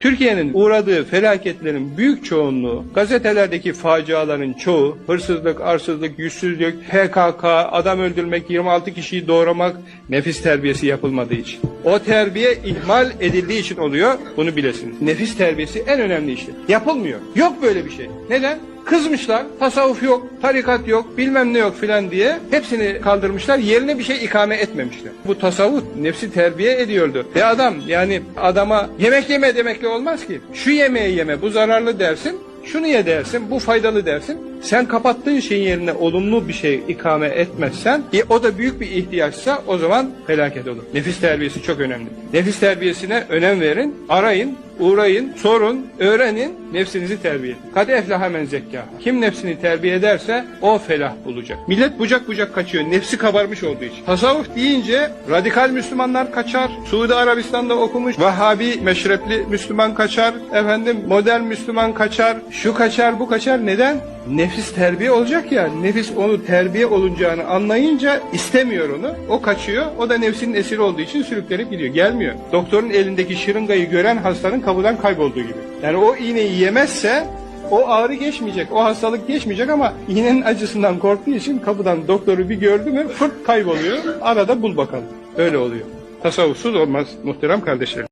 Türkiye'nin uğradığı felaketlerin büyük çoğunluğu, gazetelerdeki faciaların çoğu, hırsızlık, arsızlık, yüzsüzlük, PKK, adam öldürmek, 26 kişiyi doğramak, nefis terbiyesi yapılmadığı için. O terbiye ihmal edildiği için oluyor, bunu bilesiniz. Nefis terbiyesi en önemli işte. Yapılmıyor. Yok böyle bir şey. Neden? Kızmışlar, tasavvuf yok, tarikat yok, bilmem ne yok filan diye hepsini kaldırmışlar, yerine bir şey ikame etmemişler. Bu tasavvuf nefsi terbiye ediyordu. Ve adam yani adama yemek yeme demekle olmaz ki. Şu yemeği yeme, bu zararlı dersin, şunu ye dersin, bu faydalı dersin. Sen kapattığın şeyin yerine olumlu bir şey ikame etmezsen, e, o da büyük bir ihtiyaçsa o zaman felaket olur. Nefis terbiyesi çok önemli. Nefis terbiyesine önem verin, arayın, uğrayın, sorun, öğrenin, nefsinizi terbiye edin. Kad eflaha men zekka. Kim nefsini terbiye ederse o felah bulacak. Millet bucak bucak kaçıyor, nefsi kabarmış olduğu için. Tasavvuf deyince radikal Müslümanlar kaçar, Suudi Arabistan'da okumuş, Vahhabi meşrepli Müslüman kaçar, efendim modern Müslüman kaçar, şu kaçar, bu kaçar. Neden? Nefis terbiye olacak ya, nefis onu terbiye olunacağını anlayınca istemiyor onu. O kaçıyor, o da nefsinin esiri olduğu için sürüklenip gidiyor. Gelmiyor. Doktorun elindeki şırıngayı gören hastanın kapıdan kaybolduğu gibi. Yani o iğneyi yemezse o ağrı geçmeyecek, o hastalık geçmeyecek ama iğnenin acısından korktuğu için kapıdan doktoru bir gördü mü fırt kayboluyor. Arada bul bakalım. Öyle oluyor. Tasavvufsuz olmaz muhterem kardeşlerim.